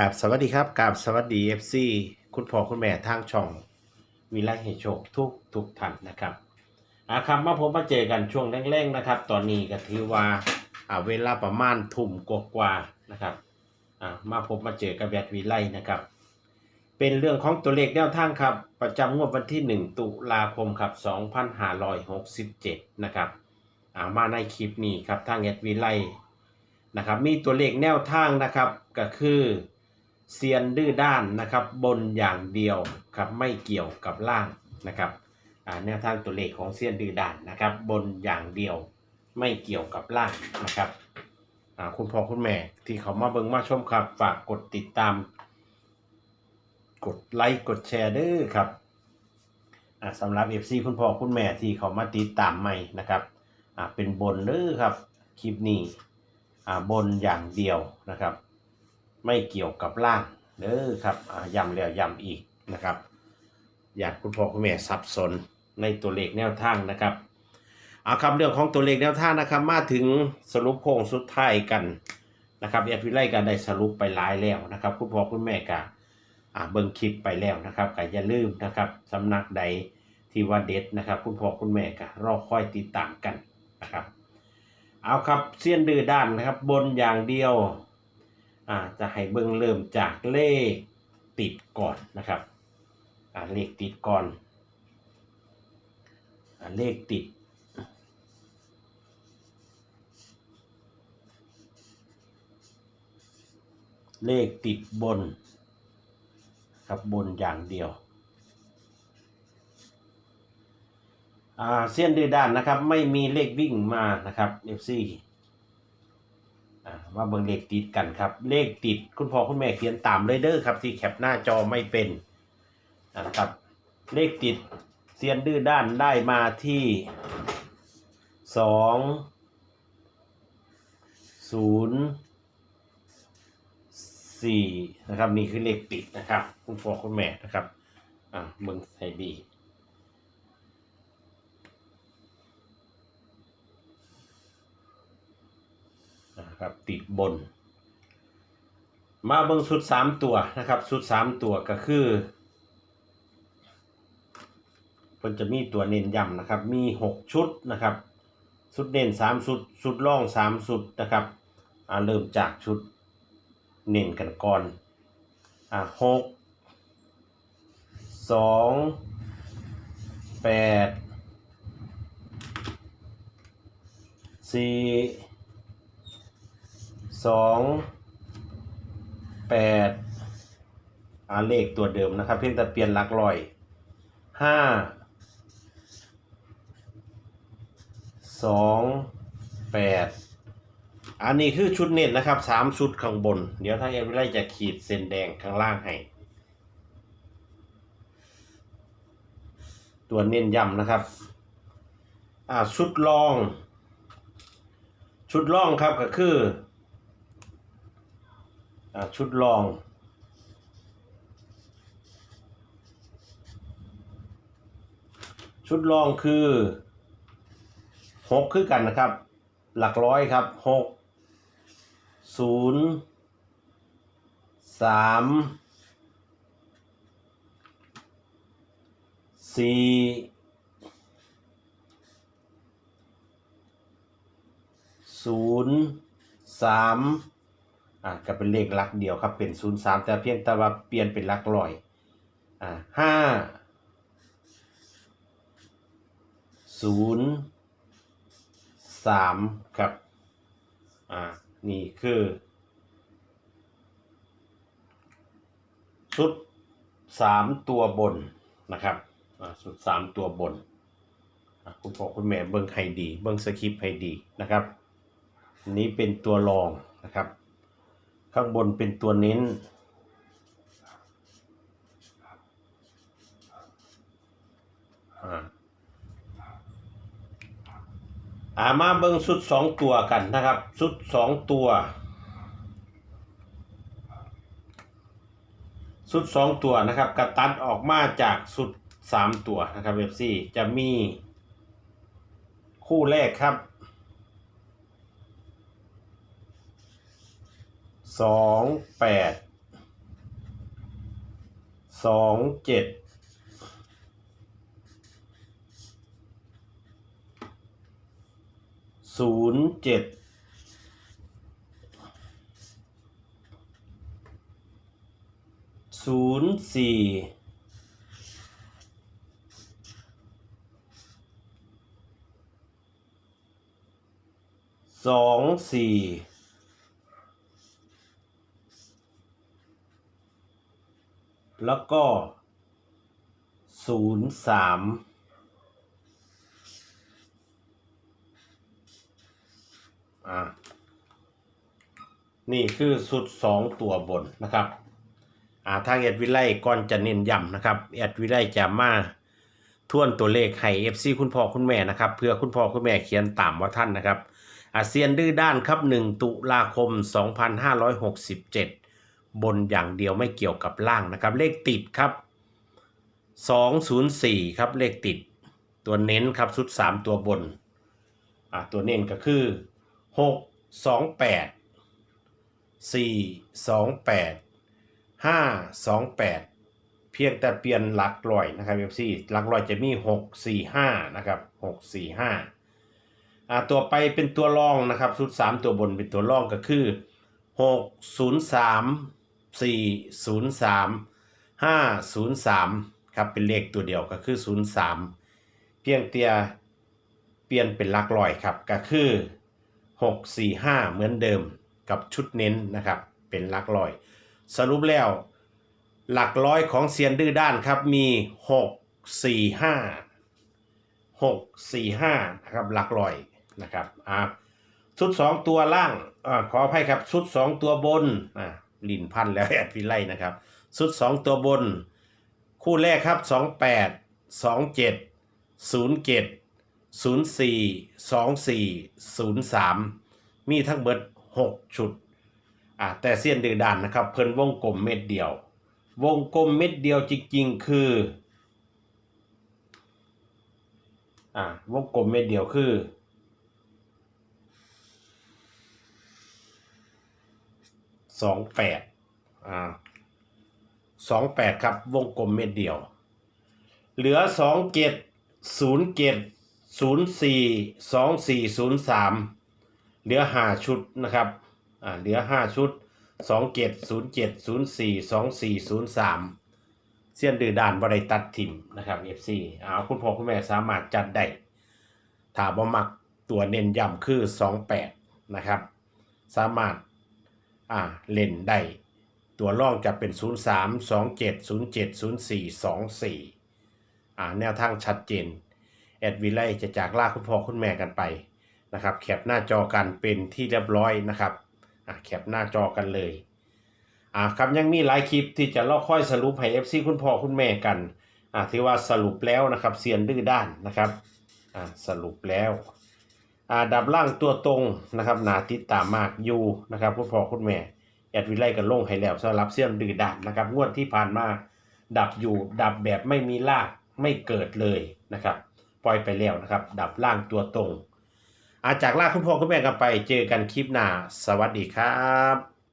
กราบสวัสดีครับกราบสวัสดี FC คุณพ่อคุณแม่ทางช่องวิไลให้โชคทุกทุกท่านนะครับอาครับมาพบมาเจอกันช่วงแรงๆนะครับ ตอนนี้ก็ถือว่าอ่าเวลาประมาณทุ่มกว่าๆนะครับอ่ามาพบมาเจอกับแวดวิไลนะครับ เป็นเรื่องของตัวเลขแนวทางครับ ประจำงวดวันที่ 1 ตุลาคมครับ2567 นะครับอ่ามาในคลิปนี้ครับทางแอดวิไลนะครับมีตัวเลขแนวทางนะครับก็คือ เซียนดื้อด้านนะครับบนอย่างเดียวครับไม่เกี่ยวกับล่างนะครับอ่าแนวทางตัวเลขของเซียนดื้อด้านนะครับ บนอย่างเดียวไม่เกี่ยวกับล่างนะครับอ่าคุณพ่อคุณแม่ที่เขามาเบิ่งมาชมครับ ฝากกดติดตาม กดไลค์กดแชร์ด้อครับอ่าสำหรับ FC คุณพ่อคุณแม่ที่เขามาติดตามใหม่นะครับอ่าเป็นบนเด้อครับคลิปนี้อ่าบนอย่างเดียวนะครับ ไม่เกี่ยวกับล่างเด้อครับย้ำแล้วย้ำอีกนะครับ อยากคุณพ่อคุณแม่สับสนในตัวเลขแนวทางนะครับเอาครับเรื่องของตัวเลขแนวทางนะครับ มาถึงสรุปโค้งสุดท้ายกันนะครับแอดวิไลกันได้สรุปไปหลายแล้วนะครับ คุณพ่อคุณแม่ก็เบิ่งคลิปไปแล้วนะครับก็อย่าลืมนะครับสำนักใดที่ว่าเด็ดนะครับ คุณพ่อคุณแม่ก็รอคอยติดตามกันนะครับ เอาครับเสี้ยนดื้อด้านนะครับ บนอย่างเดียว อ่าจะให้เบิ่งเริ่มจากเลขติดก่อนนะครับอ่าเลขติดก่อนอ่าเลขติดเลขติดบน ครับบนอย่างเดียวเส้นดื้อด้านนะครับ ไม่มีเลขวิ่งมานะครับ FC มาเบิ่งเลขติดกันครับ เลขติดคุณพ่อคุณแม่เขียนตามเลยเด้อครับ ที่แคปหน้าจอไม่เป็นนะครับ เลขติดเซียนดื้อด้านได้มาที่สองศูนย์สี่นะครับ นี่คือเลขติดนะครับ คุณพ่อคุณแม่นะครับ อ่าเบิ่งให้ดี นะครับ ติดบน มาเบิ่งชุดสามตัวนะครับชุดสามตัวก็คือเพิ่นจะมีตัวเน้นย้ำนะครับ มีหกชุดนะครับชุดเน้นสามชุดชุดล่องสามชุดนะครับอ่าเริ่มจากชุดเน้นกันก่อนอ่าหกสองแปดสี่ สองแปดอ่าเลขตัวเดิมนะครับ เพียงแต่เปลี่ยนหลักร้อยห้าสองแปดอันนี้คือชุดเน้นนะครับสามชุดข้างบน เดี๋ยวถ้าเอวิไลจะขีดเส้นแดงข้างล่างให้ ตัวเน้นย้ำนะครับ อ่าชุดรอง ชุดร่องครับก็คือ ชุดรอง ชุดรองคือหกคือกันนะครับ หลักร้อยครับหกศูนย์สามสี่ศูนย์สาม อ่าก็เป็นเลขหลักเดียวครับเป็นศูนย์สามแต่เพียงแต่ว่าเปลี่ยนเป็นหลักร้อยอ่าห้าศูนย์สามครับอ่านี่คือชุดสามตัวบนนะครับอ่าชุดสามตัวบนอะคุณพ่อคุณแม่เบิ้งให้ดี เบิ้งสคริปต์ให้ดีนะครับอันนี้เป็นตัวรองนะครับ ข้างบนเป็นตัวเน้น อ่ามาเบิ้งชุดสองตัวกันนะครับชุดสองตัวชุดสองตัวนะครับกระตัดออกมาจากชุดสามตัวนะครับเว็บซี่จะมีคู่แรกครับ สองแปดสองเจ็ดศูนย์เจ็ดศูนย์สี่สองสี่ แล้วก็ศูนย์สามอ่านี่คือสุดสองตัวบนนะครับอ่าทางแอดวิไลก่อนจะเน้นย้ำนะครับแอดวิไลจะมาทวนตัวเลขให้ FC คุณพ่อคุณแม่นะครับ เพื่อคุณพ่อคุณแม่เขียนตามว่าท่านนะครับอาเซียนดื้อด้านครับ 1 ตุลาคม 2567 บนอย่างเดียวไม่เกี่ยวกับล่างนะครับ เลขติดครับ 204 ครับเลขติด ตัวเน้นครับชุด 3 ตัวบนอ่าตัวเน้นก็คือ 628สี่สองแปดห้าสองแปดเพียงแต่เปลี่ยนหลักร้อยนะครับเอฟซีหลักร้อยจะมีหกสี่ห้านะครับหกสี่ห้าอ่าตัวไปเป็นตัวรองนะครับชุดสามตัวบนเป็นตัวรองก็คือห กศูนย์สามสี่ศูนย์สามห้าศูนย์สามครับเป็นเลขตัวเดียวก็คือศูนย์สามเพียงเตียเปลี่ยนเป็นหลักร้อยครับก็คือ 6 4 5 เหมือนเดิมกับชุดเน้นนะครับเป็นหลักร้อย สรุปแล้วหลักร้อยของเซียนดื้อด้านครับมี 6 4 5 6 4 5นะครับหลักร้อยนะครับอ่าชุด 2 ตัวล่างอ่าขออภัยครับชุด 2 ตัวบนอ่า ลินพันแล้วแอดวิไลนะครับชุด 2 ตัวบน คู่แรกครับ 28 27 07 04 24 03 มีทั้งเบิด 6 ชุดอ่าแต่เสี้ยนดือดานนะครับ เพิ่นวงกลมเม็ดเดียว วงกลมเม็ดเดียวจริงๆ คืออ่าวงกลมเม็ดเดียวคือ สองแปดอ่าสองแปดครับวงกลมเม็ดเดียว เหลือสองเจ็ดศูนย์เจ็ดศูนย์สี่สองสี่ศูนย์สามเหลือห้าชุดนะครับอ่าเหลือห้าชุดสองเจ็ดศูนย์เจ็ดศูนย์สี่สองสี่ศูนย์สามเสี้ยนดือด่านบริตัดทิมนะครับ FC เอาคุณพ่อคุณแม่สามารถจัดได้ถามว่ามักตัวเน้นย้ำคือสองแปดนะครับ สามารถ อ่าเล่นได้ ตัวล่องจะเป็น 0 3 2 7 0 7 0 4 2 4อ่าแนวทางชัดเจน แอดวิไลจะจากลาคุณพ่อคุณแม่กันไปนะครับแคปหน้าจอกันเป็นที่เรียบร้อยนะครับอ่าแคปหน้าจอกันเลยอ่าครับยังมีหลายคลิปที่จะล่อค่อยสรุปให้ FC คุณพ่อคุณแม่กันอ่าที่ว่าสรุปแล้วนะครับเซียนดื้อด้านนะครับอ่าสรุปแล้ว ดับล่างตัวตรงนะครับหนาติดตามมากอยู่นะครับคุณพ่อคุณแม่แอดวิไลกันลงให้แล้วสำหรับเสี่ยมดื้อดับนะครับ งวดที่ผ่านมาดับอยู่ดับแบบไม่มีลากไม่เกิดเลยนะครับ ปล่อยไปแล้วนะครับ ดับล่างตัวตรงอาจากลากคุณพ่อคุณแม่กันไปเจอกันคลิปหน้า สวัสดีครับ